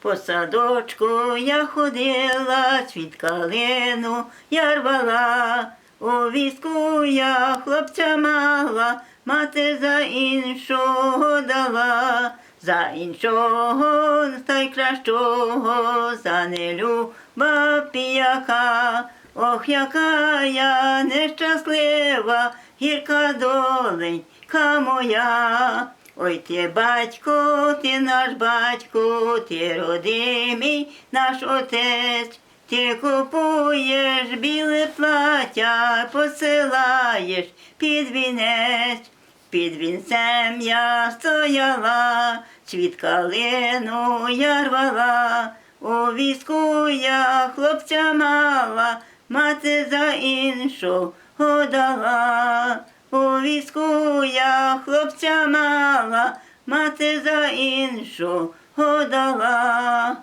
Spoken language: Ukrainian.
По садочку я ходила, цвіт калину я рвала, у візку я хлопця мала, мати за іншого дала, за іншого та й кращого, за нелюба піяка. Ох, яка я нещаслива, гірка доленька моя. Ой, ти батько, ти наш батько, ти родимий наш отець. Ти купуєш біле плаття, посилаєш під вінець. Під вінцем я стояла, цвіт калину я рвала, у візку я хлопця мала, мати за іншого дала. У візку я хлопця мала, мати за іншого дала.